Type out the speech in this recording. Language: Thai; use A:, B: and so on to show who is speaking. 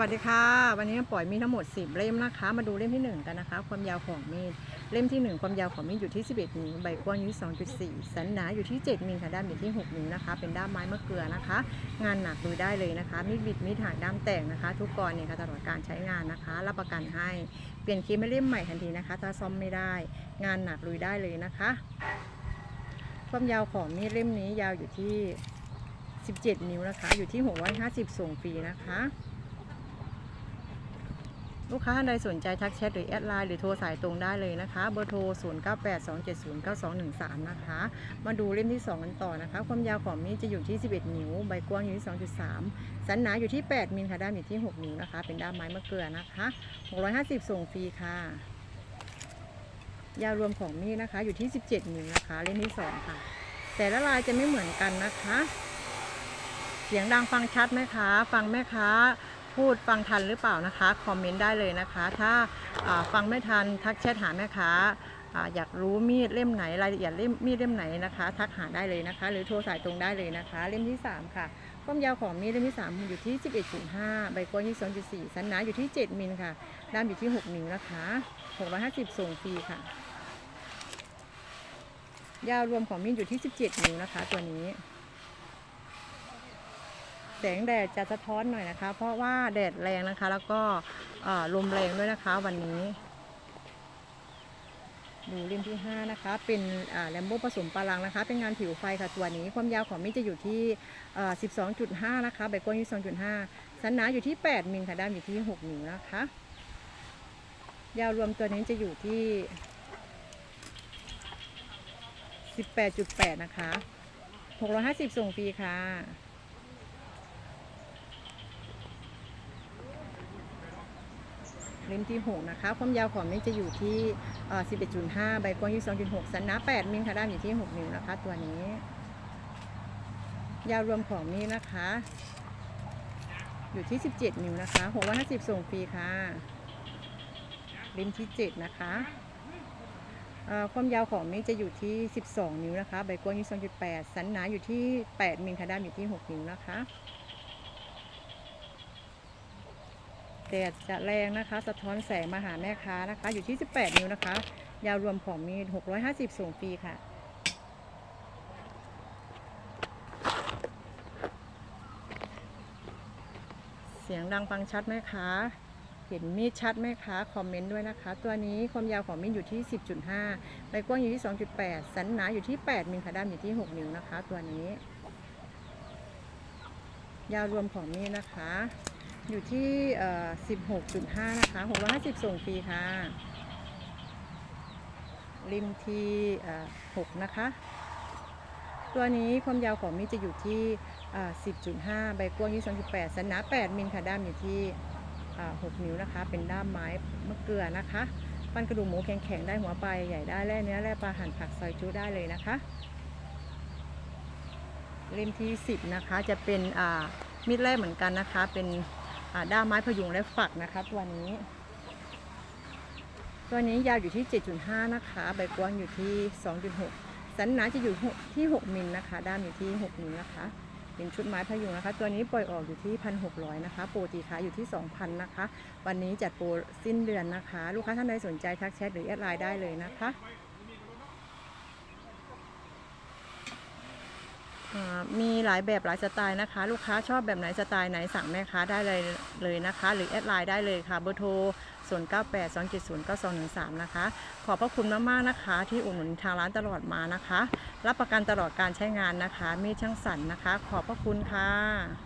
A: วัสดีค่ะ วันนี้ปล่อยมีดทั้งหมด 10 เล่มนะคะ มาดูเล่มที่ 1 กันนะคะ ความยาวของมีดเล่มที่ 1 ความยาวของมีดอยู่ที่ 11นิ้วใบกว้างอยู่ที่2.4 สันหนาอยู่ที่ 7มิลค่ะด้ามอยู่ที่6นิ้วนะคะ เป็นด้ามไม้มะเกลือนะคะ งานหนักดูได้เลยนะคะ มีดบิดมีดหางด้ามแต่งนะคะ ทุกกรเนี่ยค่ะตลอดการใช้งานนะคะ รับประกันให้เปลี่ยนคีมให้เล่มใหม่ทันทีนะคะ ถ้าซ่อมไม่ได้ งานหนักลุยได้เลยนะคะ ความยาวของมีดเล่มนี้ยาวอยู่ที่ 17 นิ้วนะคะ อยู่ที่650ส่งฟรีนะคะ ลูกค้าท่านใดสนใจทักแชทหรือแอดไลน์หรือโทรสายตรงได้เลยนะคะ เบอร์โทร 0982709213 นะคะ มาดูเล่มที่ 2 กันต่อนะคะ ความยาวของมีดจะอยู่ที่ 11 นิ้ว ใบกว้างอยู่ที่ 2.3 สันหนาอยู่ที่ 8มิลค่ะ ด้ามอยู่ที่ 6 นิ้วนะคะ เป็นด้ามไม้มะเกลือนะคะ 650 ส่งฟรีค่ะ ยาวรวมของมีดนะคะ อยู่ที่ 17 นิ้วนะคะ เล่มที่ 2 ค่ะ แต่ละลายจะไม่เหมือนกันนะคะ เสียงดังฟังชัดไหมคะ ฟังแม่ค้า พูดฟังทันหรือเปล่านะคะ คอมเมนต์ได้เลยนะคะ ถ้าฟังไม่ทันทักแชทหาแม่ค้าอยากรู้มีดเล่มไหนรายละเอียดเล่มมีดเล่มไหนนะคะ ทักหาได้เลยนะคะ หรือโทรสายตรงได้เลยนะคะ เล่มที่ 3 ค่ะความยาวของมีดเล่มที่ 3 อยู่ที่ 11.5 ใบกว้างที่2.4 สันหนาอยู่ที่ 7 มิลค่ะ ด้ามอยู่ที่ 6 นิ้วนะคะ 650 ส่งฟรีค่ะ ยาวรวมของมีดอยู่ที่ 17 นิ้วนะคะ ตัวนี้ แสงแดดจะสะท้อนหน่อยนะคะ เพราะว่าแดดแรงนะคะ แล้วก็ลมแรงด้วยนะคะวันนี้ ดูเล่มที่ 5 นะคะ เป็นแลมโบผสมปาลังนะคะ เป็นงานผิวไฟค่ะตัวนี้ ความยาวของมีดจะอยู่ที่เอ่อ12.5 นะคะ ใบกว้างอยู่2.5สันหนาอยู่ที่ 8มิลค่ะด้ามอยู่ที่ 6นิ้วนะคะ ยาวรวมตัวนี้จะอยู่ที่ 18.8 นะคะ 650 ส่งฟรีค่ะ เล่มที่ 6 นะคะ ความยาวของนี่จะอยู่ที่เอ่อ11.5 ใบกว้างอยู่2.6 สันหนา8 มิลค่ะด้านอยู่ที่ 6 นิ้วนะคะ ตัวนี้ ยาวรวมของนี่นะคะ อยู่ที่ 17 นิ้วนะคะ650ส่งฟรีค่ะเล่มที่ 7 นะคะความยาวของนี่จะอยู่ที่ 12 นิ้วนะคะ ใบกว้างอยู่2.8 สันหนาอยู่ที่ 8 มิลค่ะด้านอยู่ที่ 6 นิ้วนะคะ แดดจะแรงนะคะ สะท้อนแสงมาหาแม่ค้านะคะ อยู่ที่ 18 นิ้วนะคะ ยาวรวมของมี 650 ส่งฟรีค่ะ เสียงดังฟังชัดไหมคะ เห็นมีดชัดไหมคะ คอมเมนต์ด้วยนะคะ ตัวนี้ความยาวของมีดอยู่ที่ 10.5ใบกว้างอยู่ที่ 2.8 สันหนาอยู่ที่ 8 มิลค่ะด้ามอยู่ที่ 6 นิ้วนะคะ ตัวนี้ ยาวรวมของมีดนะคะ อยู่ที่16.5นะคะ650ส่งฟรีค่ะ ริมที่6นะคะ ตัวนี้ความยาวของมีดจะอยู่ที่10.5ใบกว้างที่2.8สันหนา8มิลค่ะด้ามอยู่ที่6นิ้วนะคะ เป็นด้ามไม้มะเกลือนะคะปั้นกระดูกหมูแข็งๆได้หัวปลาใหญ่ได้แล่เนื้อแล่ปลาหั่นผักซอยจุได้เลยนะคะเล่มที่ 10 นะคะ จะเป็นมีดแร่เหมือนกันนะคะ เป็น ด้ามไม้พยุงและฝักนะคะตัวนี้ ตัวนี้ยาวอยู่ที่ 7.5 นะคะ ใบกว้างอยู่ที่ 2.6 สันหนาจะอยู่ที่ 6 มิลนะคะ ด้ามอยู่ที่ 6 มิลนะคะ เป็นชุดไม้พยุงนะคะ ตัวนี้ปล่อยออกอยู่ที่ 1,600 นะคะ โปรตีขายอยู่ที่ 2,000 นะคะ วันนี้จัดโปรสิ้นเดือนนะคะ ลูกค้าท่านใดสนใจทักแชทหรือแอดไลน์ได้เลยนะคะ อ่า มีหลายแบบหลายสไตล์นะคะ ลูกค้าชอบแบบไหนสไตล์ไหนสั่งแม่ค้าได้เลยเลยนะคะ หรือแอดไลน์ได้เลยค่ะเบอร์โทร 0 9 8 2 7 0 9 2 1 3 นะคะ ขอบพระคุณมากๆนะคะ ที่อุดหนุนทางร้านตลอดมานะคะ รับประกันตลอดการใช้งานนะคะ มีช่างสันนะคะ ขอบพระคุณค่ะ